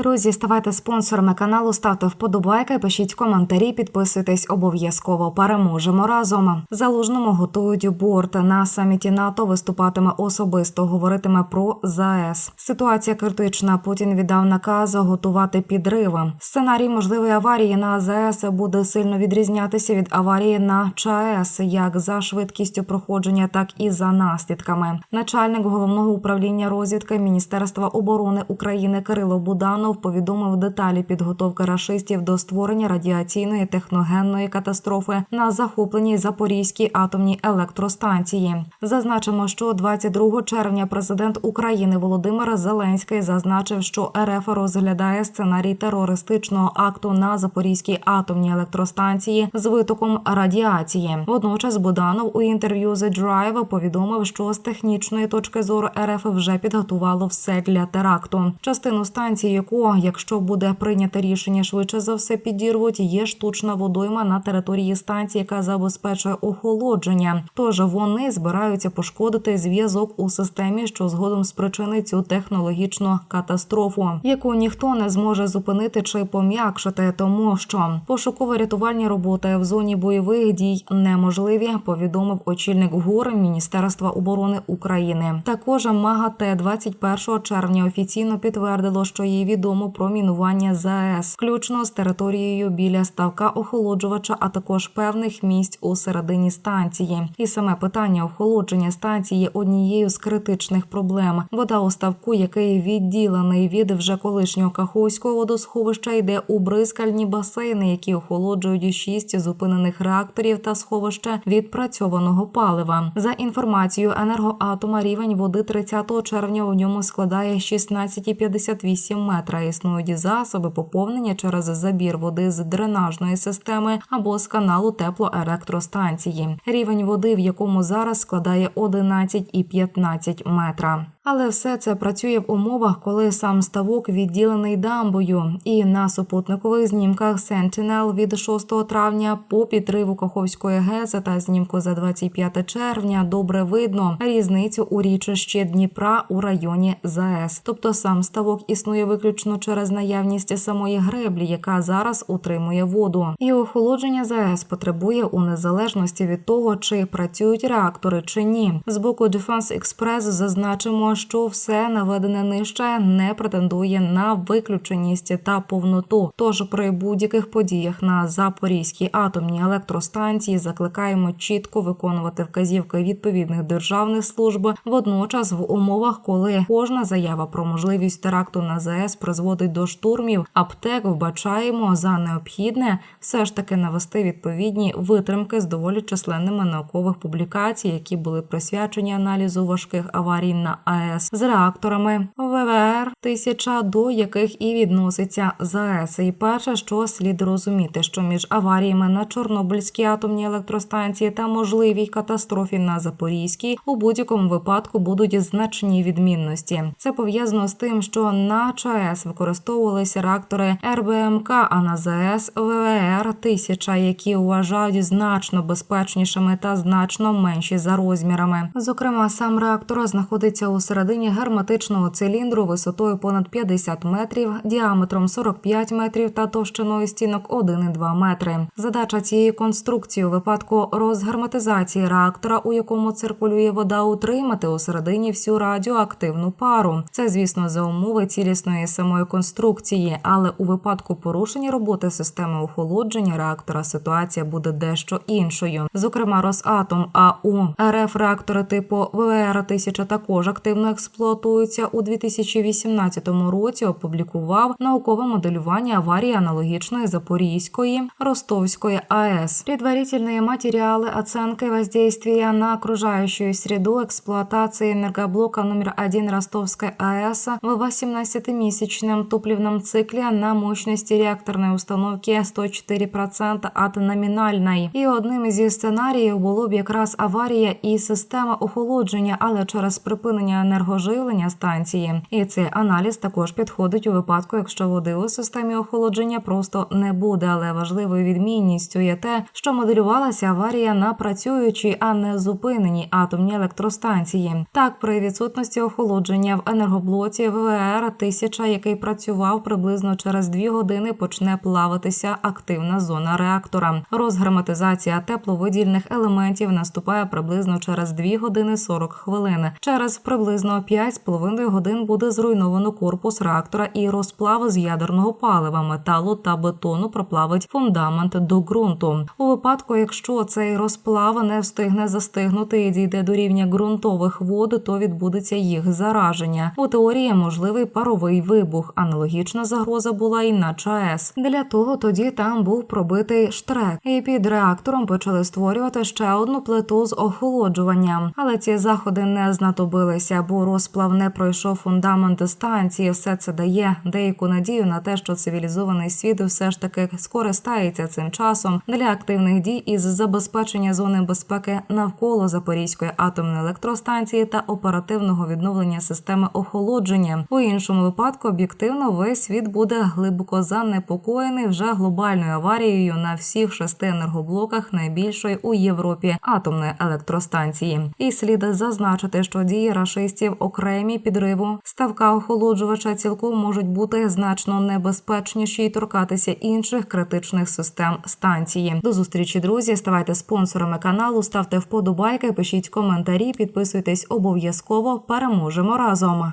Друзі, ставайте спонсорами каналу, ставте вподобайки, пишіть коментарі, підписуйтесь обов'язково. Переможемо разом. Залужному готують борт на саміті НАТО. Виступатиме особисто. Говоритиме про ЗАЕС. Ситуація критична. Путін віддав наказ готувати підриви. Сценарій можливої аварії на ЗАЕС буде сильно відрізнятися від аварії на ЧАЕС, як за швидкістю проходження, так і за наслідками. Начальник головного управління розвідки Міністерства оборони України Кирило Буданов повідомив деталі підготовки рашистів до створення радіаційної техногенної катастрофи на захопленій Запорізькій атомній електростанції. Зазначимо, що 22 червня президент України Володимир Зеленський зазначив, що РФ розглядає сценарій терористичного акту на Запорізькій атомній електростанції з витоком радіації. Водночас Буданов у інтерв'ю The Drive повідомив, що з технічної точки зору РФ вже підготувало все для теракту. Частину станції, яку, якщо буде прийнято рішення, швидше за все підірвуть, є штучна водойма на території станції, яка забезпечує охолодження. Тож вони збираються пошкодити зв'язок у системі, що згодом спричинить цю технологічну катастрофу, яку ніхто не зможе зупинити чи пом'якшити, тому що пошуково-рятувальні роботи в зоні бойових дій неможливі. Повідомив очільник ГУР Міністерства оборони України. Також МАГАТЕ 21 червня офіційно підтвердило, що їй відомо про мінування ЗАЕС, включно з територією біля ставка охолоджувача, а також певних місць у середині станції. І саме питання охолодження станції є однією з критичних проблем. Вода у ставку, який відділений від вже колишнього Каховського водосховища, йде у бризкальні басейни, які охолоджують шість зупинених реакторів та сховища відпрацьованого палива. За інформацією енергоатома, рівень води 30 червня у ньому складає 16,58 метра. Існують засоби поповнення через забір води з дренажної системи або з каналу теплоелектростанції. Рівень води, в якому зараз складає 11,15 метра. Але все це працює в умовах, коли сам ставок відділений дамбою. І на супутникових знімках Sentinel від 6 травня по підриву Каховської ГЕС та знімку за 25 червня добре видно різницю у річищі Дніпра у районі ЗАЕС. Тобто сам ставок існує виключно через наявність самої греблі, яка зараз утримує воду. І охолодження ЗАЕС потребує у незалежності від того, чи працюють реактори чи ні. З боку Defense Express зазначимо, що все наведене нижче не претендує на виключеність та повноту. Тож при будь-яких подіях на Запорізькій атомній електростанції закликаємо чітко виконувати вказівки відповідних державних служб, водночас в умовах, коли кожна заява про можливість теракту на ЗАЕС призводить до штурмів, аптек вбачаємо за необхідне все ж таки навести відповідні витримки з доволі численними наукових публікацій, які були присвячені аналізу важких аварій на АЕС з реакторами ВВР 1000 до яких і відноситься ЗАЕС. І перше, що слід розуміти, що між аваріями на Чорнобильській атомній електростанції та можливій катастрофі на Запорізькій у будь-якому випадку будуть значні відмінності. Це пов'язано з тим, що на ЧАЕС використовувалися реактори РБМК, а на ЗАЕС ВВР 1000 які вважають значно безпечнішими та значно менші за розмірами. Зокрема, сам реактор знаходиться у середині герметичного циліндру висотою понад 50 метрів, діаметром 45 метрів та товщиною стінок 1,2 метри. Задача цієї конструкції у випадку розгерметизації реактора, у якому циркулює вода, утримати у середині всю радіоактивну пару. Це, звісно, за умови цілісної самої конструкції, але у випадку порушення роботи системи охолодження реактора ситуація буде дещо іншою. Зокрема, Росатом АУ РФ реактори типу ВВР 1000 також активно експлуатуються у 2018 році. Опублікував наукове моделювання аварії аналогічної Запорізької Ростовської АЕС. Предварительные материалы оценки воздействия на окружающую среду эксплуатации энергоблока номер 1 Ростовской АЭС в 18-месячном топливном цикле на мощности реакторної установки 104% от номінальної. І одним зі сценаріїв було б якраз аварія і система охолодження, але через припинення енергоживлення станції. І цей аналіз також підходить у випадку, якщо води у системі охолодження просто не буде. Але важливою відмінністю є те, що моделювалася аварія на працюючій, а не зупиненій атомній електростанції. Так, при відсутності охолодження в енергоблоці ВВР 1000 який працював приблизно через дві години, почне плаватися активна зона реактора. Розгерметизація тепловидільних елементів наступає приблизно через 2 години 40 хвилин. Через приблизно 5,5 годин буде зруйновано корпус реактора і розплав з ядерного палива, металу та бетону проплавить фундамент до ґрунту. У випадку, якщо цей розплав не встигне застигнути і дійде до рівня ґрунтових вод, то відбудеться їх зараження. У теорії можливий паровий вибух. Аналогічна загроза була і на ЧАЕС. Для того тоді там був пробитий штрек, і під реактором почали створювати ще одну плиту з охолоджуванням. Але ці заходи не знадобилися, бо розплав не пройшов фундамент станції. Все це дає деяку надію на те, що цивілізований світ все ж таки скористається цим часом для активних дій із забезпечення зони безпеки навколо Запорізької атомної електростанції та оперативного відновлення системи охолодження. У іншому випадку об'єктивно весь світ буде глибоко занепокоєний вже глобальною аварією на всіх шести енергоблоках найбільшої у Європі атомної електростанції. І слід зазначити, що дії рашистів окремі підриву ставка охолоджувача цілком можуть бути значно небезпечніші і торкатися інших критичних систем станції. До зустрічі, друзі. Ставайте спонсорами каналу, ставте вподобайки, пишіть коментарі, підписуйтесь обов'язково. Переможемо разом.